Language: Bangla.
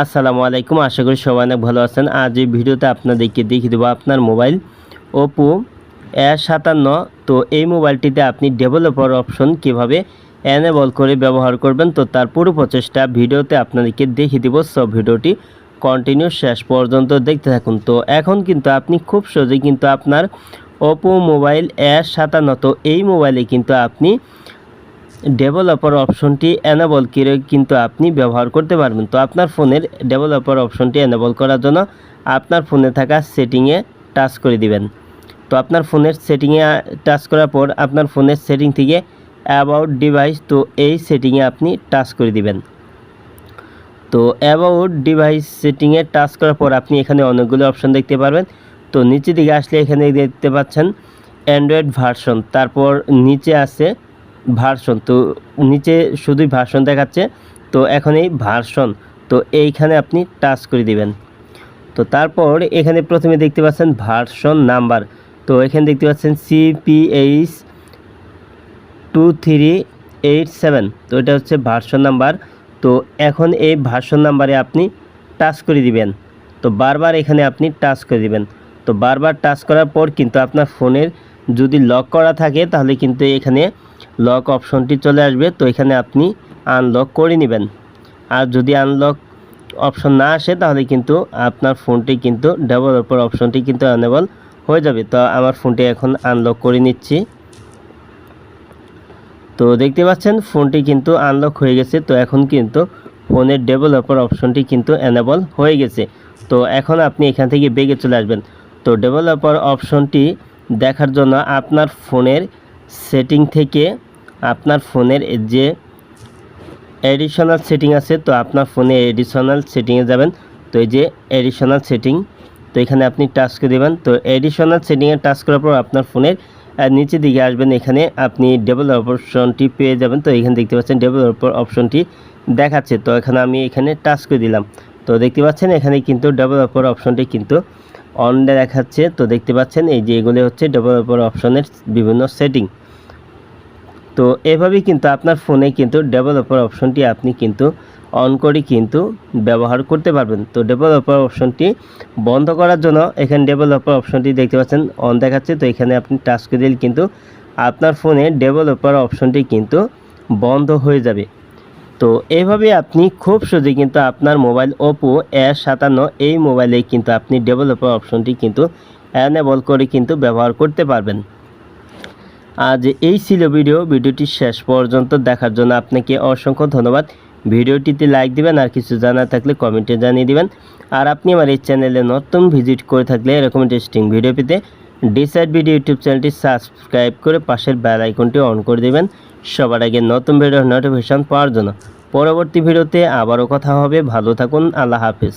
আসসালামু আলাইকুম। আশা করি সবাই অনেক ভালো আছেন। আজ এই ভিডিওতে আপনাদেরকে দেখিয়ে দেবো আপনার মোবাইল ওপো এ সাতান্ন। তো এই মোবাইলটিতে আপনি ডেভেলপার অপশন কীভাবে এনেবল করে ব্যবহার করবেন, তো তার পুরো প্রচেষ্টা ভিডিওতে আপনাদেরকে দেখিয়ে দেবো। সব ভিডিওটি কন্টিনিউ শেষ পর্যন্ত দেখতে থাকুন। তো এখন কিন্তু আপনি খুব সহজেই কিন্তু আপনার ওপো মোবাইল এ সাতান্ন। তো এই মোবাইলে কিন্তু আপনি ডেভেলপার অপশনটি এনেবল করে কিন্তু আপনি ব্যবহার করতে পারবেন। তো আপনার ফোনের ডেভেলপার অপশনটি এনেবল করার জন্য আপনার ফোনে থাকা সেটিংয়ে টাচ করে দিবেন। তো আপনার ফোনের সেটিংয়ে টাচ করার পর আপনার ফোনের সেটিং থেকে অ্যাবাউট ডিভাইস তো এই সেটিংয়ে আপনি টাচ করে দিবেন। তো অ্যাবাউট ডিভাইস সেটিংয়ে টাচ করার পর আপনি এখানে অনেকগুলো অপশন দেখতে পারবেন। তো নিচে দিকে আসলে এখানে দেখতে পাচ্ছেন অ্যান্ড্রয়েড ভার্সন তারপর নিচে আছে ভার্সন। তো নিচে শুধুই ভার্সন দেখাচ্ছে। তো এখন এই ভার্সন, তো এইখানে আপনি টাচ করে দিবেন। তো তারপর এখানে প্রথমে দেখতে পাচ্ছেন ভার্সন নাম্বার। তো এখানে দেখতে পাচ্ছেন CPH two three eight seven তো এটা হচ্ছে ভার্সন নাম্বার। তো এখন এই ভার্সন নাম্বারে আপনি টাচ করে দিবেন। তো বারবার এখানে আপনি টাচ করে দিবেন। তো বারবার টাচ করার পর কিন্তু আপনার ফোনের যদি লক করা থাকে তাহলে কিন্তু এখানে লক অপশনটি চলে আসবে, তো এখানে আপনি আনলক করে নেবেন। আর যদি আনলক অপশন না আসে, তাহলে কিন্তু আপনার ফোনটি কিন্তু ডেভেলপার অপশনটি কিন্তু অ্যানেবল হয়ে যাবে। তো আমার ফোনটি এখন আনলক করে নিচ্ছি। তো দেখতে পাচ্ছেন, ফোনটি কিন্তু আনলক হয়ে গেছে। তো এখন কিন্তু ফোনের ডেভেলপার অপশনটি কিন্তু অ্যানেবল হয়ে গেছে। তো এখন আপনি এখান থেকে বেগে চলে আসবেন। তো ডেভেলপার অপশনটি দেখার জন্য আপনার ফোনের সেটিং থেকে আপনার ফোনের যে এডিশনাল সেটিং আছে, তো আপনার ফোনে এডিশনাল সেটিংয়ে যাবেন। তো এই যে এডিশনাল সেটিং তো এখানে আপনি টাচ করে দেবেন। তো এডিশনাল সেটিংয়ে টাচ করার পর আপনার ফোনের নিচের দিকে আসবেন। এখানে আপনি ডেভেলপার অপশনটি পেয়ে যাবেন। তো এখানে দেখতে পাচ্ছেন ডেভেলপার অপশনটি দেখাচ্ছে। তো এখানে আমি এখানে টাচ করে দিলাম। তো দেখতে পাচ্ছেন এখানে কিন্তু ডেভেলপার অপশনটি কিন্তু অন দেখাচ্ছে। তো দেখতে পাচ্ছেন এই যে এগুলো হচ্ছে ডেভেলপার অপশনের বিভিন্ন সেটিং তো এভাবেই কিন্তু আপনার ফোনে কিন্তু ডেভেলপার অপশনটি আপনি কিন্তু অন করে কিন্তু ব্যবহার করতে পারবেন। তো ডেভেলপার অপশনটি বন্ধ করার জন্য এখানে ডেভেলপার অপশনটি দেখতে পাচ্ছেন অন দেখাচ্ছে। তো এখানে আপনি টাচ করে দিলে কিন্তু আপনার ফোনে ডেভেলপার অপশনটি কিন্তু বন্ধ হয়ে যাবে। তো এইভাবে আপনি খুব সহজে কিন্তু আপনার মোবাইল ওপো এ সাতান্ন এই মোবাইলে কিন্তু আপনি ডেভেলপার অপশনটি কিন্তু অ্যানেবল করে কিন্তু ব্যবহার করতে পারবেন। আজ এই ছিল ভিডিও। ভিডিওটি শেষ পর্যন্ত দেখার জন্য আপনাকে অসংখ্য ধন্যবাদ। ভিডিওটিতে লাইক দিবেন আর কিছু জানার থাকলে কমেন্টে জানিয়ে দিবেন। আর আপনি আমার এই চ্যানেলে নতুন ভিজিট করে থাকলে এরকম ইন্টারেস্টিং ভিডিও পেতে ডিসাইড ভিডিও ইউটিউব চ্যানেলটি সাবস্ক্রাইব করে পাশের বেল আইকনটি অন করে দেবেন। সবার আগে নতুন ভিডিওর নোটিফিকেশন পাওয়ার জন্য। পরবর্তী ভিডিওতে আবারও কথা হবে। ভালো থাকুন। আল্লাহ হাফিজ।